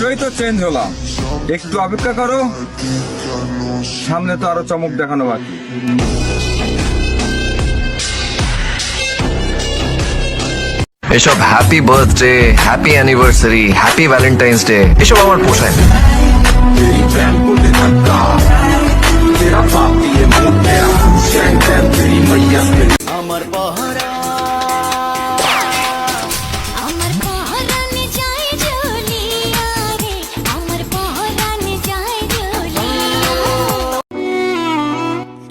মাত্রই তো চেঞ্জ হলাম। একটু অপেক্ষা করো। সামনে তো আরও চমক দেখানো বাকি। এসব happy birthday happy anniversary happy Valentine's day এসব আমার পোষায়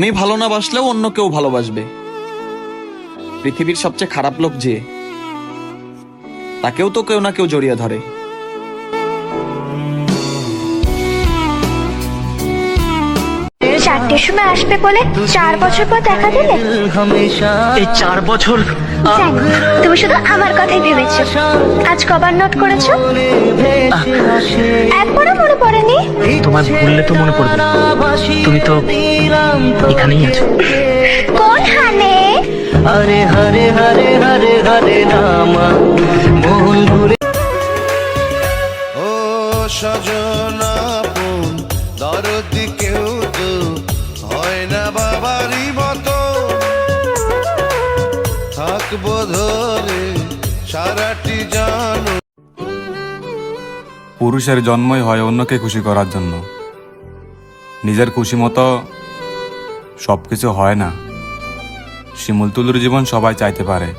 তুমি ভালো না বাসলেও অন্য কেউ ভালোবাসবে পৃথিবীর সবচেয়ে খারাপ লোক যে, তাকেও তো কেউ না কেউ জড়িয়ে ধরে। চারটের সময় আসবে বলে চার বছর পর দেখা দিলে? এই চার বছর জানি তুমি শুধু আমার কথাই ভেবেছো। আজ কবার নোট করেছ? একবারও মনে পড়েনি? তোমার ভুললে তো মনে পড়বে। তুমি তো এখানেই আছো। কোন হানে? হরে হরে হরে হরে হরে রামা মোহন ঘুরে। ও সজনাপন পুরুষের জন্মই হয় অন্যকে খুশি করার জন্য। নিজের খুশি মতো সব কিছু হয় না। শিমুলতুলুর জীবন সবাই চাইতে পারে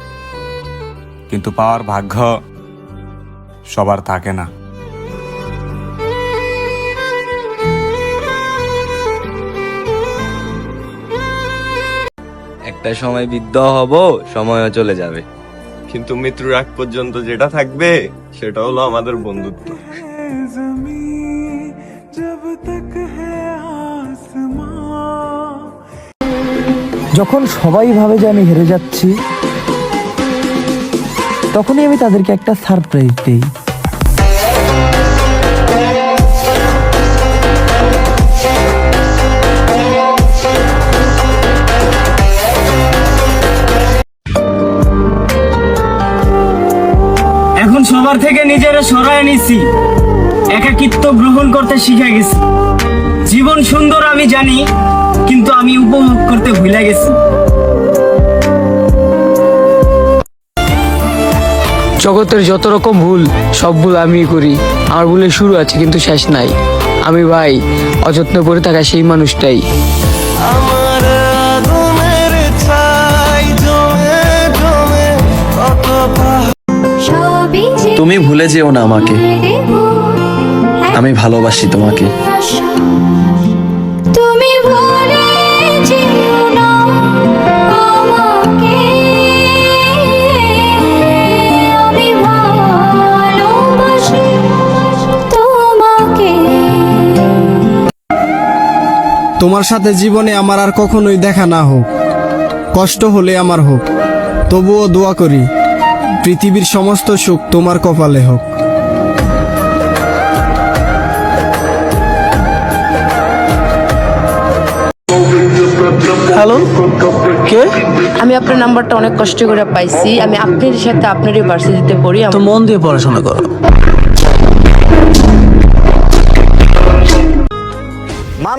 কিন্তু পাওয়ার ভাগ্য সবার থাকে না। একটা সময় বৃদ্ধ হব সময়ও চলে যাবে। কিন্তু মৃত্যুর আগ পর্যন্ত যেটা থাকবে সেটা হলো আমাদের বন্ধুত্ব। যখন সবাই ভাবে যে আমি হেরে যাচ্ছি, তখনই আমি তাদেরকে একটা সারপ্রাইজ দিই। এখন সবার থেকে নিজেরা সরায় নিছি। একাকিত্ব গ্রহণ করতে শিখে গেছি। জীবন সুন্দর আমি জানি কিন্তু আমি উপভোগ করতে ভুলে গেছি। জগতের যত রকম ভুল সব ভুল আমি করি। আমার ভুলে শুরু আছে কিন্তু শেষ নাই। আমি ভাই অযত্ন করে থাকা সেই মানুষটাই। তুমি ভুলে যেও না আমাকে। আমি ভালোবাসি তোমাকে। তোমার সাথে জীবনে আমার আর কখনোই দেখা না হোক। কষ্ট হলে আমার হোক। তবুও দোয়া করি পৃথিবীর সমস্ত সুখ তোমার কপালে হোক। হ্যালো কে? আমি আপনার নাম্বারটা অনেক কষ্ট করে পাইছি। আমি আপনার সাথে আপনারই ইউনিভার্সিটিতে পড়ি। তো মন দিয়ে পড়াশোনা করো।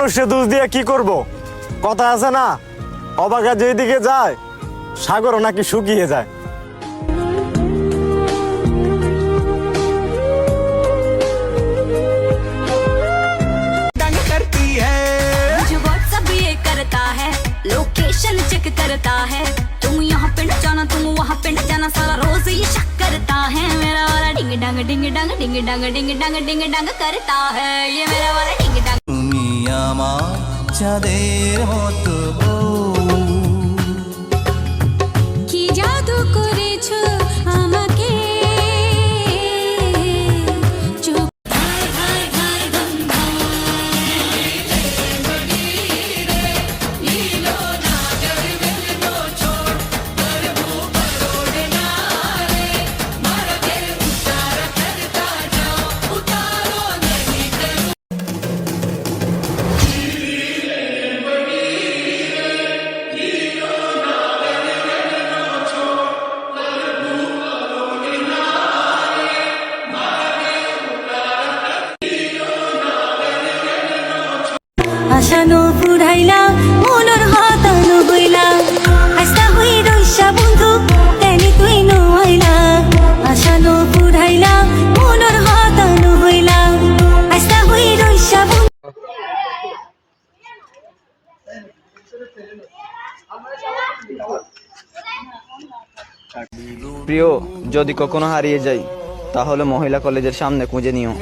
মানুষে দোষ দিয়ে কি করব কথা আছে না অবাগা যেদিকে যায় সাগরও নাকি শুকিয়ে যায় मुझे व्हाट्सअप ये करता है लोकेशन चेक करता है तुम यहाँ पे न जाना तुम वहाँ पे न जाना सारा रोज ये शक करता है मेरा वाला डिंग डंग डिंग डंग डिंग डंग डिंग डंग डिंग डंग करता है ये मेरा वाला डिंग डंग তুমি আমার চাঁদের মতো প্রিয় যদি কখনো হারিয়ে যাই তাহলে মহিলা কলেজের সামনে খুঁজে নিও।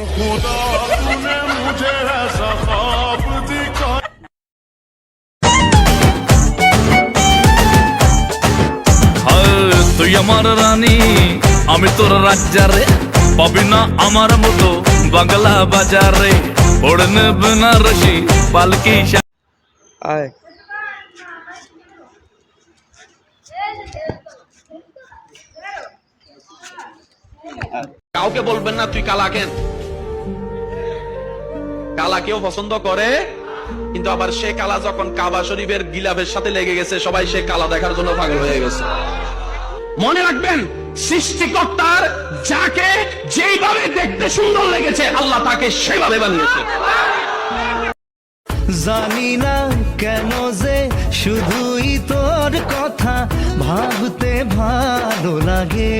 তুই আমার রানী আমি তোর রাজ্জারে পাবি না আমার মতো বাংলা বাজারে। ওড়নে বেনারসি পালকি আয় কাউকে বলবেন না তুই কালা কেন কালা কেউ পছন্দ করে, কিন্তু আবার সে কালা যখন কাবা শরীফের গিলাফের সাথে লেগে গেছে, সবাই সে কালা দেখার জন্য পাগল হয়ে গেছে। মনে রাখবেন, সৃষ্টিকর্তার যাকে যেইভাবে দেখতে সুন্দর লেগেছে, আল্লাহ তাকে সেভাবে বানিয়েছে। জানি না কেন যে শুধুই তোর কথা ভাবতে ভালো লাগে?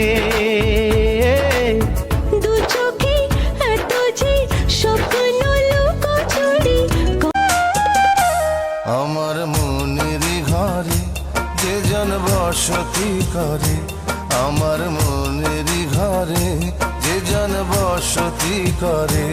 দু চোখে এত যে স্বপ্ন লুকোচুরি আমার মনের ঘরে যে জন বসতি করে আমার মনের ঘরে যে জন বসতি করে।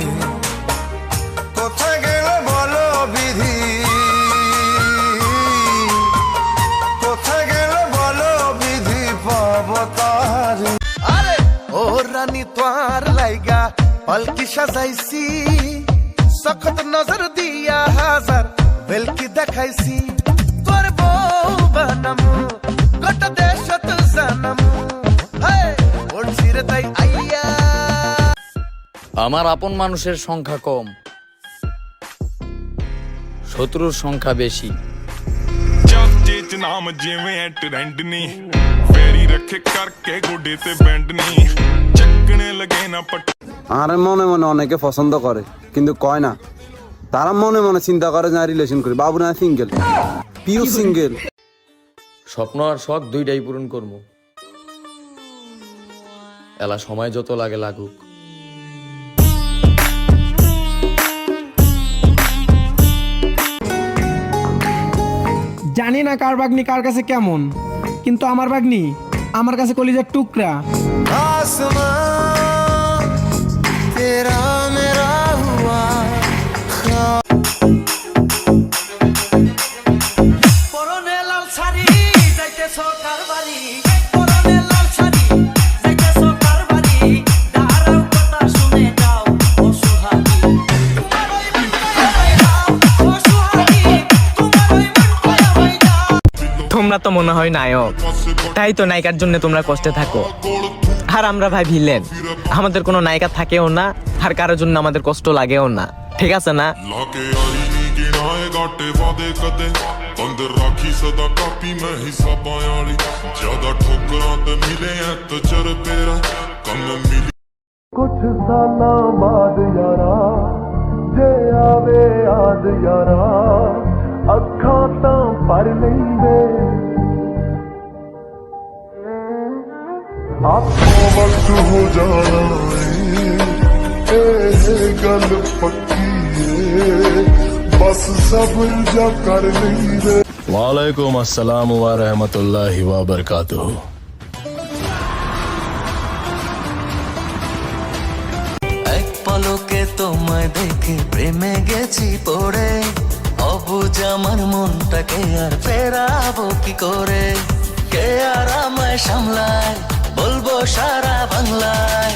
সাজাইছি সখত নজর দিয়া হাজার বেলকি দেখাইছি তোর বউ বানামু গোটা দেশ তো জানামু হে বলছি রে তাই আইয়া আমার আপন মানুষের সংখ্যা কম শত্রুর সংখ্যা বেশি ਚਾਚੇ ਚ ਨਾਮ ਜਿਵੇਂ ਐ ਟ੍ਰੈਂਡ ਨਹੀਂ ਫੇਰੀ ਰੱਖੇ ਕਰਕੇ ਗੋਡੇ ਤੇ ਬੈਂਡ ਨਹੀਂ ਚੱਕਣੇ ਲਗੇ ਨਾ ਪੱਟ আর মনে মনে অনেকে পছন্দ করে কিন্তু কয় না। তারা মনে মনে চিন্তা করে না রিলেশন করি। বাবু না সিঙ্গেল পিউ সিঙ্গেল স্বপ্ন আর শখ দুইটাই পূরণ করব। এলা সময় যত লাগে লাগুক। জানি না কার বাগনি কার কাছে কেমন কিন্তু আমার বাগনি আমার কাছে কলিজার টুকরা। তোমরা তো মনে হয় নায়ক তাই তো নায়িকার জন্য তোমরা কষ্টে থাকো আর আমরা ভাই ভিলেন আমাদের কোনো নায়িকা থাকেও না আর কারোর জন্য আমাদের কষ্ট লাগেও না ঠিক আছে না ਲਾਕੇ ਆਈ ਨਹੀਂ ਗਿਣਾਏ ਗਾਟੇ ਵਾਦੇ ਕਦੇ ਅੰਦਰ ਰਾਖੀ ਸਦਾ ਕਾਪੀ ਮੈਂ ਹਿਸਾਬਾਂ ਵਾਲੀ ਜਿਆਦਾ ਠੋਕਰਾਂ ਤੇ ਮਿਲੇ ਐ ਤਜਰ ਤੇਰਾ ਕੰਮ ਮਿਲੀ ਕੁਛ ਸਾਲਾਂ ਬਾਅਦ ਯਾਰਾ ਜੇ ਆਵੇ ਯਾਦ ਯਾਰਾ ਅੱਖਾਂ ਤਾਂ ਭਰ ਲੈਂਦੇ ਆਪੋ ਵਕਤ ਹੋ ਜਾਣਾ ਏ ਇਹ ਗੱਲ ਪੱਕੀ ਏ ਬਸ ਸਬਰ ਜਾ ਕਰ ਲੈਂਦੇ वालेकुम अस्सलाम व रहमतुल्लाहि व बरकातुहू এক পলকে তোমায় দেখে প্রেমে গেছি পড়ে অবুঝ আমার মনটাকে আর ফেরাবো কি করে? কে আর আমায় সামলায়? বলব সারা বাংলায়।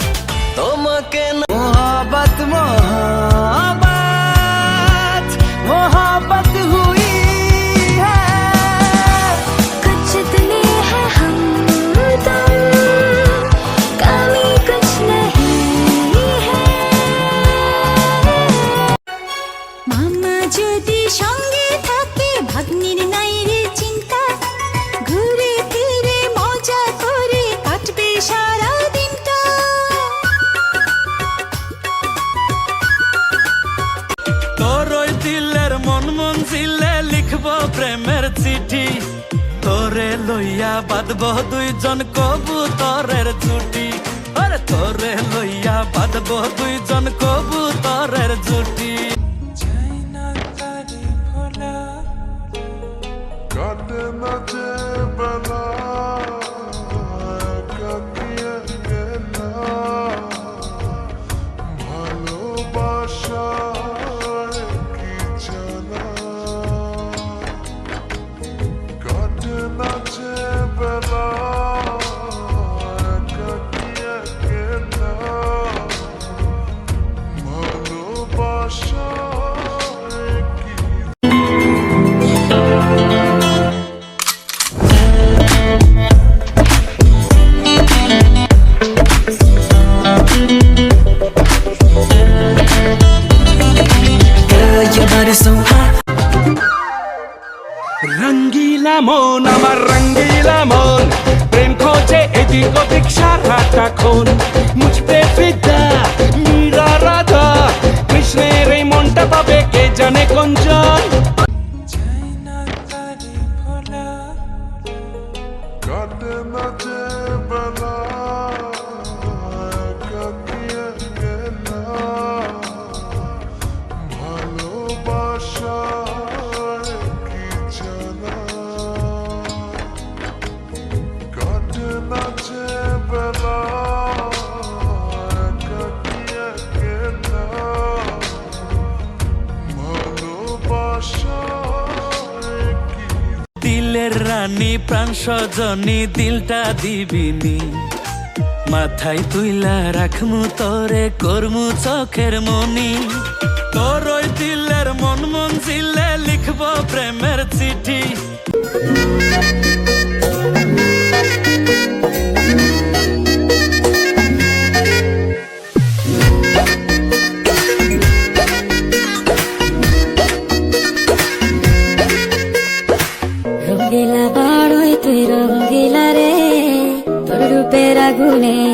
তোমাকে মহাবাত মোহাবত কবুতরের ছুটি আরে তোরে লইয়া বাঁধবো দুইজন কবুতর। মন চায় কাটে না যে প্রাণ সজনি দিলটা দিবিনি। মাথায় তুইলা রাখমু, তরে করমু চোখের মনি। তোর ওই দিলের মন মন জিলে লিখব প্রেমের চিঠি। feeling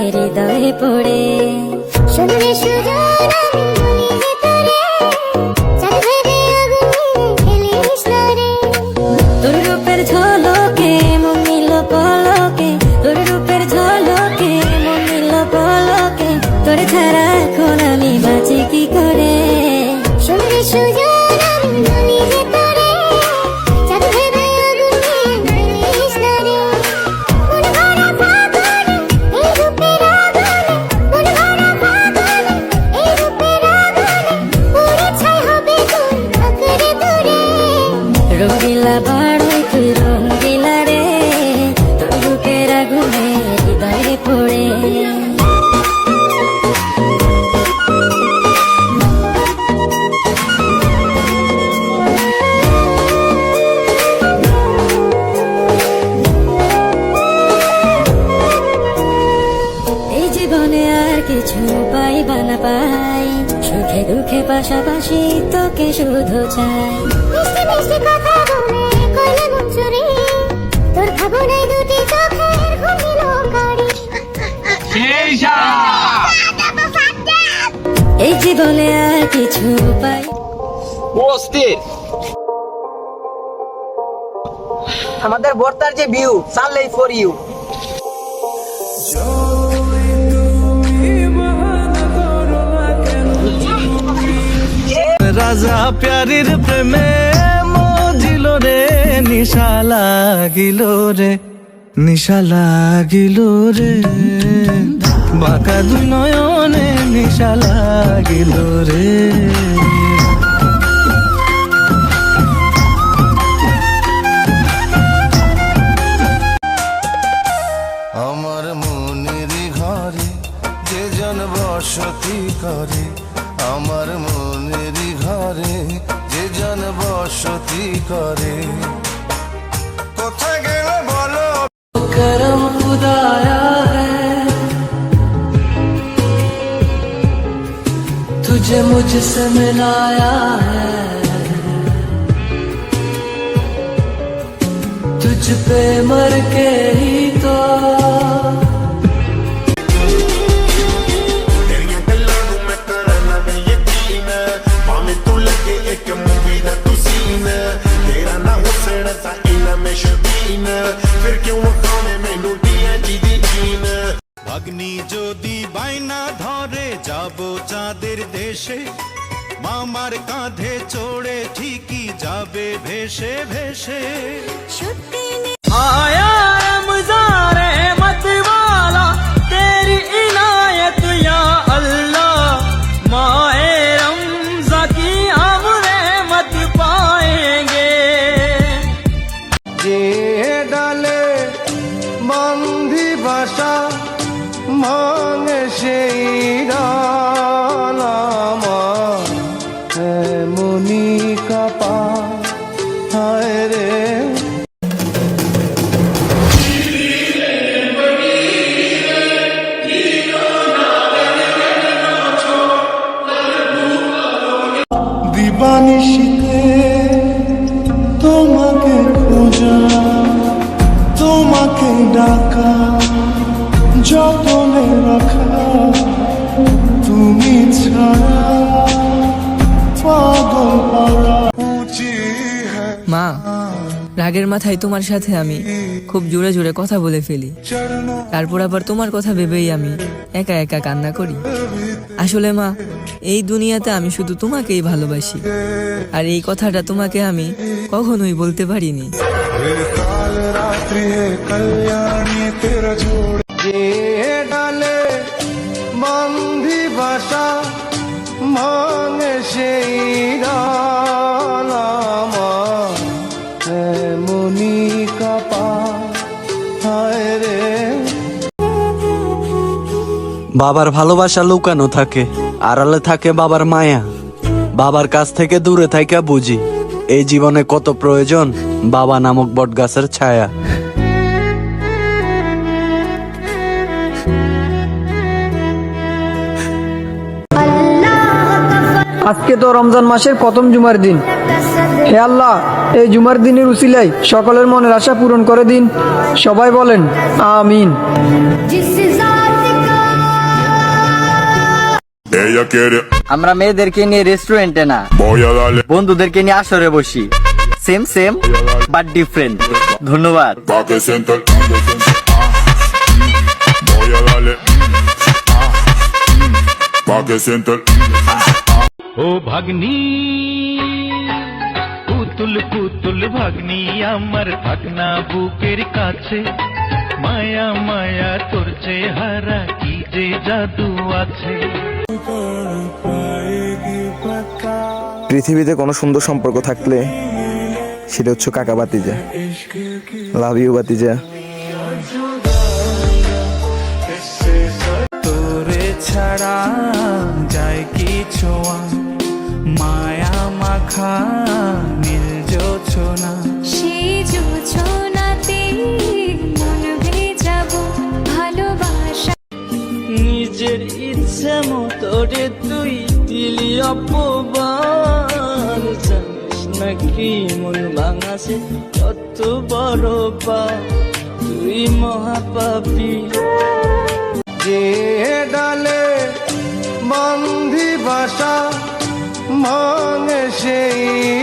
আমাদের বর্তার যে ভিউ সানলাই ফর ইউ রাজা প্যারির প্রেমে মজিল রে, নিশা লাগিল রে, নিশা লাগিল রে। বাঁকা দু নয়নে নিশা লাগিল রে। বসতি করে আমার মনেরই ঘরে যে জন বসতি করে কোথায় গেল বলো করম খুদায়া तुझे मुझसे मिलाया है तुझ पे मर के ही तो bine Să ină me și bine Perché un cone menu dia di dicine ভাগ্নি যদি বাইনা ধরে যাব চাঁদের দেশে মামার কাঁধে চড়ে ঠিকই যাবে ভেসে ভেসে সত্যি মনে মা, রাগের মাথায় তোমার সাথে আমি খুব জোরে জোরে কথা বলে ফেলি। তারপর আবার তোমার কথা ভেবেই আমি একা একা কান্না করি। আসলে মা, এই দুনিয়াতে আমি শুধু তোমাকেই ভালোবাসি। আর এই কথাটা তোমাকে আমি কখনোই বলতে পারিনি। বাবার ভালোবাসা লুকানো থাকে, আড়ালে থাকে বাবার মায়া। বাবার কাছ থেকে দূরে থাইকা বুঝি, এই জীবনে কত প্রয়োজন বাবা নামক বটগাছের ছায়া। আজকে তো রমজান মাসের প্রথম জুমার দিন। হে আল্লাহ, এই জুমার দিনের উচিলাই সকলের মনের আশা পূরণ করে দিন। সবাই বলেন, আমিন। আমরা মেয়েদেরকে নিয়ে রেস্টুরেন্টে না। বন্ধুদেরকে নিয়ে আসরে বসি। সেম সেম বাট ডিফারেন্ট ধন্যবাদ. ও ভাগ্নি পুতুল পুতুল ভাগ্নি আমার থাকনা বুকের কাছে। মায়া মায়া তোর চেহারা কি যে জাদু আছে? পৃথিবীতে কোনো সুন্দর সম্পর্ক থাকলে সেটা হচ্ছে কাকা বাতিজা লাভ ইউ বাতিজা তোরে ছাড়া যায় কি ছোঁয়া? মায়া মাখা মতো রে তুই দিলি অপবার জানিস নাকি মন ভাঙাছে কত বড় পা তুই মহাপাপী। যে ডালে বন্ধি বাসা, মনে সেই